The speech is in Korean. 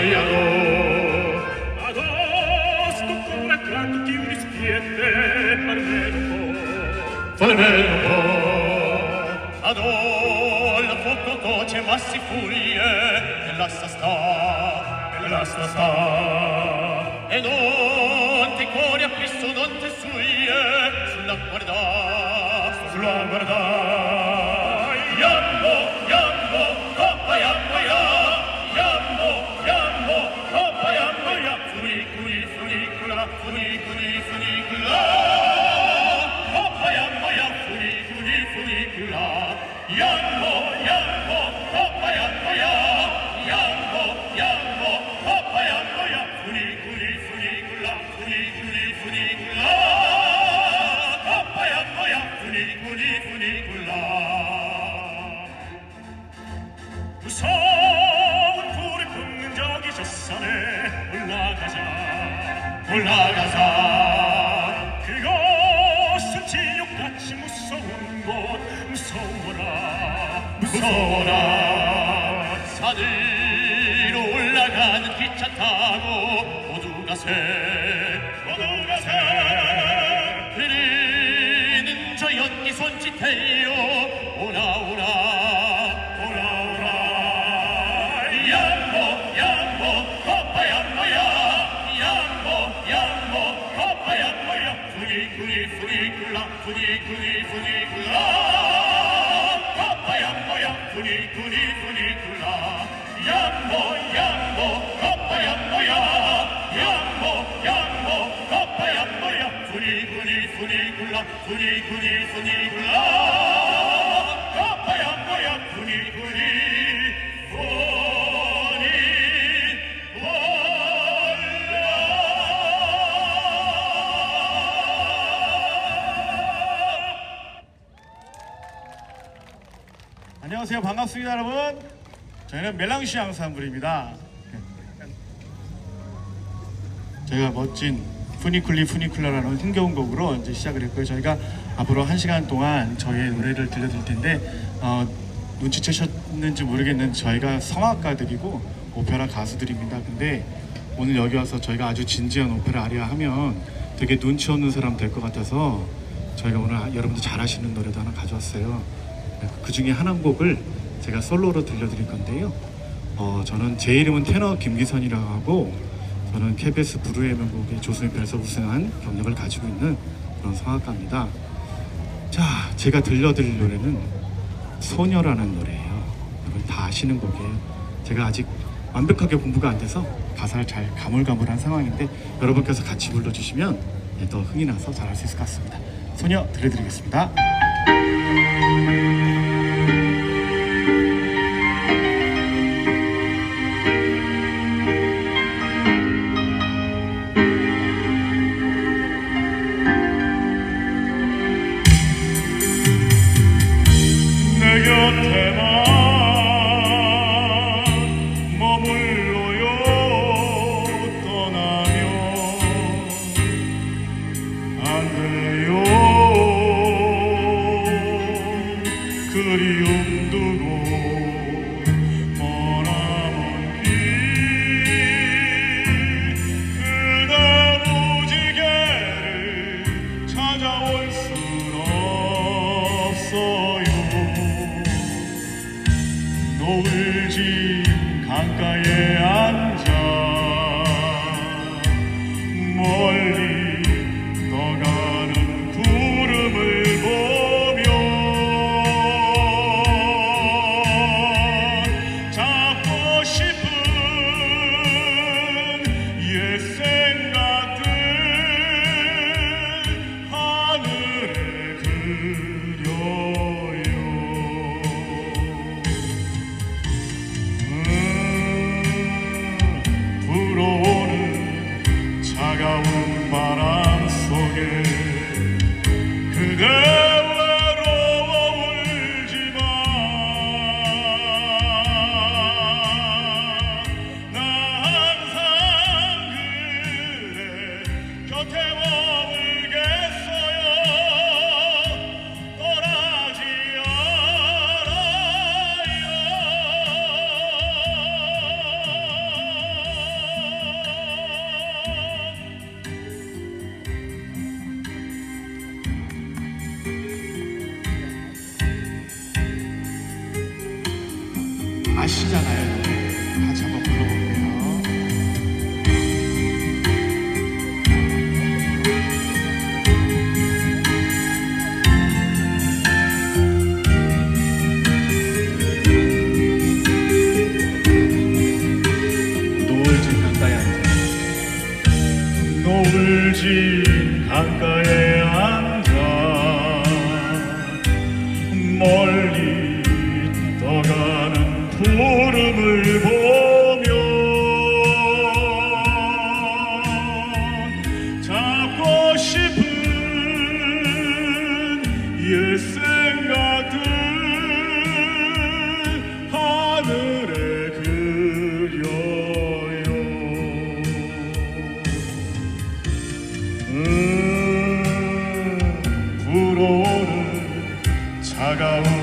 maialo agosto con la clanchi un ispiette per me per me un po' ad ol fuoco furie. E lassa sta sta. E non ti cuori a Cristo non sulla guarda sulla guarda. 무서운 불을 뿜는 저기 저 산에 올라가자 올라가자 그것은 지옥같이 무서운 곳 무서워라 무서워라 굴라 후니 후니 후니 굴라 허파 양보야 후니 후니 후니 굴라 양보 양보 허파 양보야 양보 양보 허파 양보야 후니 후니 후니 굴라 후니 후니 후니 굴라 허파 양보야 후니 후니 후니 안녕하세요. 반갑습니다, 여러분. 저희는 멜랑시 앙상블입니다. 저희가 멋진 푸니쿨리 푸니쿨라라는 흥겨운 곡으로 이제 시작을 했고요. 저희가 앞으로 한 시간 동안 저희의 노래를 들려드릴 텐데 어, 눈치채셨는지 모르겠는데 저희가 성악가들이고 오페라 가수들입니다. 근데 오늘 여기 와서 저희가 아주 진지한 오페라 아리아 하면 되게 눈치 없는 사람 될 것 같아서 저희가 오늘 여러분들 잘하시는 노래도 하나 가져왔어요. 그 중에 한 곡을 제가 솔로로 들려드릴 건데요. 어, 저는 제 이름은 테너 김기선이라고 하고 저는 KBS 부르의 명곡의 조선의편에서 우승한 경력을 가지고 있는 그런 성악가입니다. 자, 제가 들려드릴 노래는 소녀라는 노래예요. 여러분 다 아시는 곡이에요. 제가 아직 완벽하게 공부가 안 돼서 가사를 잘 가물가물한 상황인데 여러분께서 같이 불러주시면 예, 더 흥이 나서 잘할 수 있을 것 같습니다. 소녀 들려드리겠습니다. your turn. 찾아올 순 없어요. 노을 진 강가에 아시잖아요. 같이 한번 불러볼게요. 생각들 하늘에 그려요. 음, 차가운